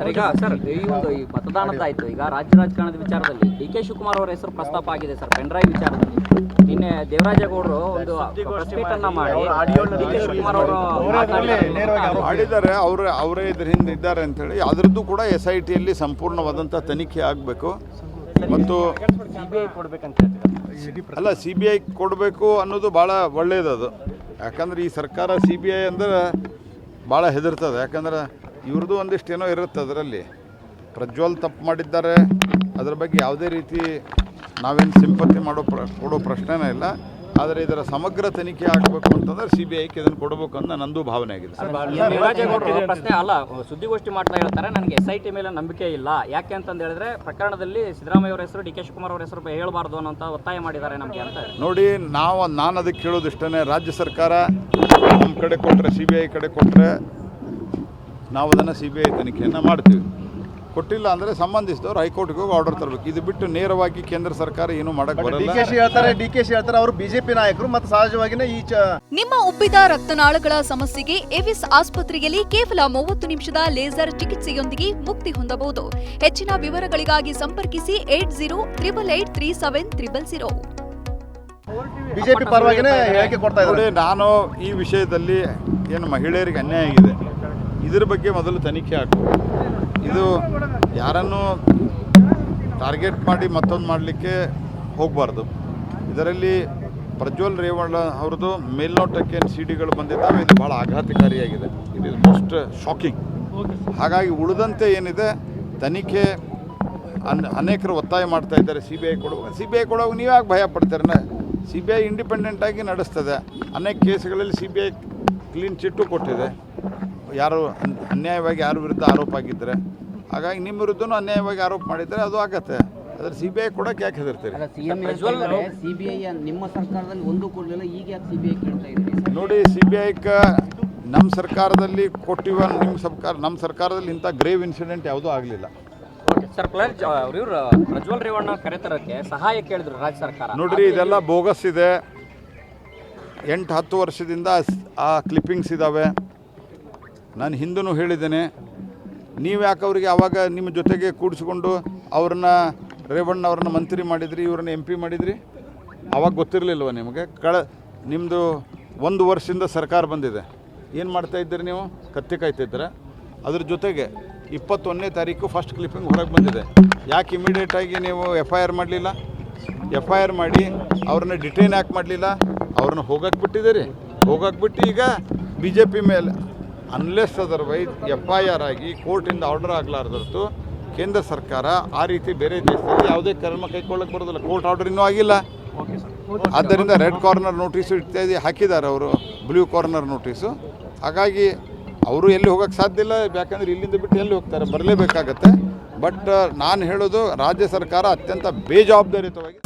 Sir ಈಗ sir ಈ ಒಂದು ಈ ಮತದಾನದ್ದಾಯ್ತು ಈಗ ರಾಜ್ಯ ರಾಜಕಾರಣದ ವಿಚಾರದಲ್ಲಿ ಡಿ ಕೆ ಶಿವಕುಮಾರ್ ಅವರ ಹೆಸರು ಪ್ರಸ್ತಾಪ ಆಗಿದೆ ಸರ್ ಪೆನ್ಡ್ರೈವ್ ವಿಚಾರದಲ್ಲಿ. ನಿನ್ನೆ ದೇವರಾಜೇಗೌಡರು ಒಂದು ಅನ್ನ ಮಾಡಿ ಡಿ ಕೆ ಶಿವಕುಮಾರ್ ಅವರು. ಮಾಡಿದ್ದಾರೆ ಅವರು ಅವರೇ ಇದ್ರ ಹಿಂದೆ ಇದ್ದಾರೆ ಅಂತ ಹೇಳಿ ಅದರದ್ದು ಕೂಡ ಎಸ್ ಐ ಟಿಯಲ್ಲಿ ಸಂಪೂರ್ಣವಾದಂಥ ತನಿಖೆ ಆಗಬೇಕು. ಮತ್ತು ಅಲ್ಲ ಸಿ ಬಿ ಐ ಕೊಡಬೇಕು ಅನ್ನೋದು ಭಾಳ ಒಳ್ಳೆಯದದು ಯಾಕಂದ್ರೆ ಈ ಸರ್ಕಾರ ಸಿ ಬಿ ಐ ಅಂದ್ರೆ ಭಾಳ ಹೆದರ್ತದೆ. ಯಾಕಂದ್ರೆ ಇವ್ರದ್ದು ಒಂದಿಷ್ಟು ಏನೋ ಇರುತ್ತೆ ಅದರಲ್ಲಿ. ಪ್ರಜ್ವಲ್ ತಪ್ಪು ಮಾಡಿದ್ದಾರೆ. ಅದ್ರ ಬಗ್ಗೆ ಯಾವುದೇ ರೀತಿ ನಾವೇನು ಸಿಂಪತಿ ಮಾಡೋ ಪ್ರ ಕೊಡೋ ಪ್ರಶ್ನೆನೇ ಇಲ್ಲ. ಆದರೆ ಇದರ ಸಮಗ್ರ ತನಿಖೆ ಆಗಬೇಕು ಅಂತಂದ್ರೆ ಸಿ ಬಿ ಐಕ್ಕೆ ಇದನ್ನು ಕೊಡಬೇಕು ಅಂತ ನಂದು ಭಾವನೆ ಆಗಿದೆ. ಪ್ರಶ್ನೆ ಅಲ್ಲ. ಸುದ್ದಿಗೋಷ್ಠಿ ಮಾಡ್ತಾ ಹೇಳ್ತಾರೆ. ನನಗೆ ಎಸ್ ಐ ಟಿ ಮೇಲೆ ನಂಬಿಕೆ ಇಲ್ಲ. ಯಾಕೆ ಅಂತಂದು ಹೇಳಿದ್ರೆ ಪ್ರಕರಣದಲ್ಲಿ ಸಿದ್ದರಾಮಯ್ಯ ಅವರ ಹೆಸರು ಡಿ ಕೆ ಶಿವಕುಮಾರ್ ಅವರ ಹೆಸರು ಹೇಳಬಾರ್ದು ಅನ್ನೋಂತ ಒತ್ತಾಯ ಮಾಡಿದ್ದಾರೆ ನಮಗೆ ಅಂತ. ನೋಡಿ ನಾವು ನಾನು ಅದಕ್ಕೆ ಕೇಳೋದಿಷ್ಟೇ ರಾಜ್ಯ ಸರ್ಕಾರ ನಮ್ಮ ಕಡೆ ಕೊಟ್ಟರೆ ಸಿ ಬಿ ಐ ಕಡೆ ಕೊಟ್ಟರೆ ನಾವು ಅದನ್ನು ಸಿ ಬಿ ಐ ತನಿಖೆಯನ್ನು ಮಾಡ್ತೀವಿ. ಕೊಟ್ಟಿಲ್ಲ ಅಂದರೆ ಸಂಬಂಧಿಸಿದವರು ಹೈಕೋರ್ಟ್ಗೆ ಹೋಗಿ ಆರ್ಡರ್ ತರಬೇಕು. ಇದು ಬಿಟ್ಟು ನೇರವಾಗಿ ಕೇಂದ್ರ ಸರ್ಕಾರ ಏನು ಮಾಡೋಕ್ಕೆ ಡಿ ಬರಲ್ಲ. ಕೆ ಶಿ ಹೇಳ್ತಾರೆ ಡಿ ಕೆ ಶಿ ಹೇಳ್ತಾರೆ ಅವರು ಬಿಜೆಪಿ ನಾಯಕರು ಮತ್ತು ಸಹಜವಾಗಿನೇ ಈ ಚ ನಿಮ್ಮ ಉಬ್ಬಿದ ರಕ್ತನಾಳಗಳ ಸಮಸ್ಯೆಗೆ ಎವಿಸ್ ಆಸ್ಪತ್ರೆಯಲ್ಲಿ ಕೇವಲ ಮೂವತ್ತು ನಿಮಿಷದ ಲೇಸರ್ ಚಿಕಿತ್ಸೆಯೊಂದಿಗೆ ಮುಕ್ತಿ ಹೊಂದಬಹುದು. ಹೆಚ್ಚಿನ ವಿವರಗಳಿಗಾಗಿ ಸಂಪರ್ಕಿಸಿ eight zero triple eight three seven triple zero. BJP ಪರವಾಗಿನೇ ಹೇಳಿಕೆ ಕೊಡ್ತಾ ನೋಡಿ ಇದ್ದಾರೆ ನಾನು ಈ ವಿಷಯದಲ್ಲಿ ಏನು ಮಹಿಳೆಯರಿಗೆ ಅನ್ಯಾಯ ಆಗಿದೆ. ಇದ್ರ ಬಗ್ಗೆ ಮೊದಲು ತನಿಖೆ ಆಗಬೇಕು ಇದು ಯಾರನ್ನು ಟಾರ್ಗೆಟ್ ಮಾಡಿ ಮತ್ತೊಂದು ಮಾಡಲಿಕ್ಕೆ ಹೋಗಬಾರ್ದು. ಇದರಲ್ಲಿ ಪ್ರಜ್ವಲ್ ರೇವಣ್ಣ ಅವ್ರದ್ದು ಮೇಲ್ನೋಟಕ್ಕೆ ಸಿ ಡಿಗಳು ಬಂದಿದ್ದಾವೆ. ಇದು ಭಾಳ ಆಘಾತಕಾರಿಯಾಗಿದೆ. ಇಟ್ ಇಸ್ ಮೋಸ್ಟ್ ಶಾಕಿಂಗ್ ಹಾಗಾಗಿ ಉಳಿದಂತೆ ಏನಿದೆ, ತನಿಖೆ ಅನ್, ಅನೇಕರು ಒತ್ತಾಯ ಮಾಡ್ತಾ ಇದ್ದಾರೆ. ಸಿ ಬಿ ಐ ಕೊಡುವಾಗ ಸಿ ಬಿ ಐ ಕೊಡುವಾಗ ನೀವು ಯಾಕೆ ಭಯ ಪಡ್ತಾರೆ? ಸಿ ಬಿ ಐ ಇಂಡಿಪೆಂಡೆಂಟಾಗಿ ನಡೆಸ್ತದೆ. ಅನೇಕ ಕೇಸ್ಗಳಲ್ಲಿ C B I clean chit ಕೊಟ್ಟಿದೆ. ಯಾರು ಅನ್ಯಾಯವಾಗಿ ಯಾರ ವಿರುದ್ಧ ಆರೋಪ ಆಗಿದ್ದರೆ ಹಾಗಾಗಿ ನಿಮ್ಮ ವಿರುದ್ಧನೂ ಅನ್ಯಾಯವಾಗಿ ಆರೋಪ ಮಾಡಿದರೆ ಅದು ಆಗತ್ತೆ. ಅದ್ರ ಸಿ ಬಿ ಐ ಕೊಡಕ್ಕೆ ಯಾಕೆ ಹೆದರ್ತೀರಿ? ಸಿ ಬಿ ಸಿಬಿಐ ನಿಮ್ಮ ಸರ್ಕಾರದಲ್ಲಿ ಒಂದು ಕೊಡಲಿಲ್ಲ ಈಗ ಯಾಕೆ ಸಿಬಿಐ ಕೇಳ್ತಾ ಇದ್ದೀರಿ ನೋಡಿ ಸಿ ಬಿ ಐಕ ನಮ್ಮ ಸರ್ಕಾರದಲ್ಲಿ ಕೊಟ್ಟಿವ ನಿಮ್ಮ ಸರ್ಕಾರ ನಮ್ಮ ಸರ್ಕಾರದಲ್ಲಿ ಇಂಥ ಗ್ರೇವ್ ಇನ್ಸಿಡೆಂಟ್ ಯಾವುದೂ ಆಗಲಿಲ್ಲ. ಸರ್ ಪ್ರಜ್ವಲ್ ರೇವಣ್ಣ ಕರೆತರಕ್ಕೆ ಸಹಾಯ ಕೇಳಿದ್ರು ರಾಜ್ಯ ಸರ್ಕಾರ. ನೋಡ್ರಿ ಇದೆಲ್ಲ ಬೋಗಸ್ ಇದೆ. ಎಂಟು ಹತ್ತು ವರ್ಷದಿಂದ ಸ್- ಆ ಕ್ಲಿಪ್ಪಿಂಗ್ಸ್ ಇದ್ದಾವೆ ನಾನು ಹಿಂದೂ ಹೇಳಿದ್ದೇನೆ ನೀವು ಯಾಕೆ ಅವರಿಗೆ ಆವಾಗ ನಿಮ್ಮ ಜೊತೆಗೆ ಕೂಡಿಸ್ಕೊಂಡು ಅವ್ರನ್ನ ರೇವಣ್ಣ ಅವ್ರನ್ನ ಮಂತ್ರಿ ಮಾಡಿದ್ರಿ, ಇವ್ರನ್ನ ಎಂ ಪಿ ಮಾಡಿದ್ರಿ? ಆವಾಗ ಗೊತ್ತಿರಲಿಲ್ವ ನಿಮಗೆ? ಕಳ ನಿಮ್ಮದು ಒಂದು ವರ್ಷದಿಂದ ಸರ್ಕಾರ ಬಂದಿದೆ. ಏನು ಮಾಡ್ತಾ ಇದ್ದೀರಿ ನೀವು? ಕತ್ತಿ ಕಾಯ್ತಿದ್ದೀರ ಅದ್ರ ಜೊತೆಗೆ ಇಪ್ಪತ್ತೊಂದನೇ ತಾರೀಕು ಫಸ್ಟ್ ಕ್ಲಿಪ್ಪಿಂಗ್ ಹೊರಗೆ ಬಂದಿದೆ. ಯಾಕೆ ಇಮಿಡಿಯೇಟಾಗಿ ನೀವು ಎಫ್ ಐ ಆರ್ ಮಾಡಲಿಲ್ಲ? ಎಫ್ ಐ ಆರ್ ಮಾಡಿ ಅವ್ರನ್ನ ಡಿಟೈನ್ ಯಾಕೆ ಮಾಡಲಿಲ್ಲ? ಅವ್ರನ್ನ ಹೋಗಕ್ಕೆ ಬಿಟ್ಟಿದ್ದೀರಿ? ಹೋಗಕ್ಕೆ ಬಿಟ್ಟು ಈಗ ಬಿ ಜೆ ಪಿ ಮೇಲೆ unless otherwise F I R ಆಗಿ ಕೋರ್ಟಿಂದ ಆರ್ಡರ್ ಆಗಲಾರ್ದರ್ತು ಕೇಂದ್ರ ಸರ್ಕಾರ ಆ ರೀತಿ ಬೇರೆ ದೇಶದಲ್ಲಿ ಯಾವುದೇ ಕ್ರಮ ಕೈಗೊಳ್ಳಕ್ಕೆ ಬರೋದಿಲ್ಲ. ಕೋರ್ಟ್ ಆರ್ಡರ್ ಇನ್ನೂ ಆಗಿಲ್ಲ. ಆದ್ದರಿಂದ ರೆಡ್ ಕಾರ್ನರ್ ನೋಟಿಸು ಇತ್ಯಾದಿ ಹಾಕಿದ್ದಾರೆ ಅವರು. ಬ್ಲೂ ಕಾರ್ನರ್ ನೋಟಿಸು ಹಾಗಾಗಿ ಅವರು ಎಲ್ಲಿ ಹೋಗೋಕ್ಕೆ ಸಾಧ್ಯ ಇಲ್ಲ. ಯಾಕಂದ್ರೆ ಇಲ್ಲಿಂದ ಬಿಟ್ಟು ಎಲ್ಲಿ ಹೋಗ್ತಾರೆ? ಬರಲೇಬೇಕಾಗತ್ತೆ. ಬಟ್ ನಾನು ಹೇಳೋದು ರಾಜ್ಯ ಸರ್ಕಾರ ಅತ್ಯಂತ ಬೇಜವಾಬ್ದಾರಿಯುತವಾಗಿ